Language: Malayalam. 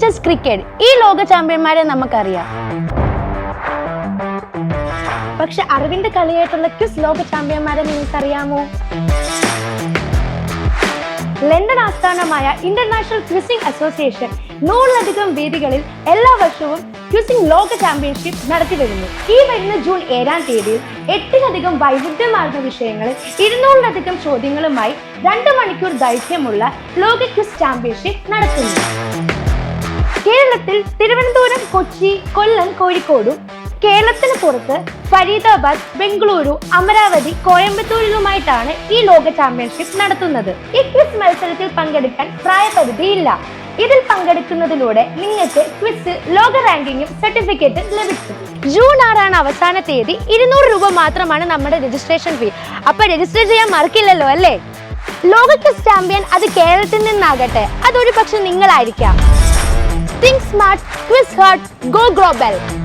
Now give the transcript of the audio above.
ചെസ് ക്രിക്കറ്റ് ഈ ലോക ചാമ്പ്യന്മാരെ നമുക്കറിയാം. പക്ഷെ അറിവിന്റെ കളിയായിട്ടുള്ള ക്വിസ് ലോക ചാമ്പ്യന്മാരെ നിങ്ങൾക്കറിയാമോ? ലണ്ടൻ ആസ്ഥാനമായ ഇന്റർനാഷണൽ ക്വിസിംഗ് അസോസിയേഷൻ നൂറിലധികം വേദികളിൽ എല്ലാ വർഷവും ക്വിസിംഗ് ലോക ചാമ്പ്യൻഷിപ്പ് നടത്തി വരുന്നു. ഈ വരുന്ന ജൂൺ ഏഴാം തീയതിയിൽ എട്ടിലധികം വൈവിധ്യമാർന്ന വിഷയങ്ങളിൽ ഇരുന്നൂറിലധികം ചോദ്യങ്ങളുമായി രണ്ട് മണിക്കൂർ ദൈർഘ്യമുള്ള ലോക ക്വിസ് ചാമ്പ്യൻഷിപ്പ് നടത്തുന്നു കേരളത്തിൽ തിരുവനന്തപുരം കൊച്ചി കൊല്ലം കോഴിക്കോടും കേരളത്തിന് പുറത്ത് ഫരീദാബാദ് ബംഗളൂരു അമരാവതി കോയമ്പത്തൂരിലുമായിട്ടാണ് ഈ ലോക ചാമ്പ്യൻഷിപ്പ് നടത്തുന്നത്. ഈ ക്വിസ് മത്സരത്തിൽ പങ്കെടുക്കാൻ പ്രായപരിധിയില്ല. ഇതിൽ പങ്കെടുക്കുന്നതിലൂടെ നിങ്ങൾക്ക് ക്വിസ് ലോക റാങ്കിങ്ങും സർട്ടിഫിക്കറ്റും ലഭിക്കും. ജൂൺ ആറാണ് അവസാന തീയതി. ഇരുന്നൂറ് രൂപ മാത്രമാണ് നമ്മുടെ രജിസ്ട്രേഷൻ ഫീ. അപ്പൊ രജിസ്റ്റർ ചെയ്യാൻ മറക്കില്ലല്ലോ അല്ലേ? ലോക ക്വിസ് ചാമ്പ്യൻ അത് കേരളത്തിൽ നിന്നാകട്ടെ. അതൊരു പക്ഷെ നിങ്ങളായിരിക്കാം. Smart, twist heart, Go Global.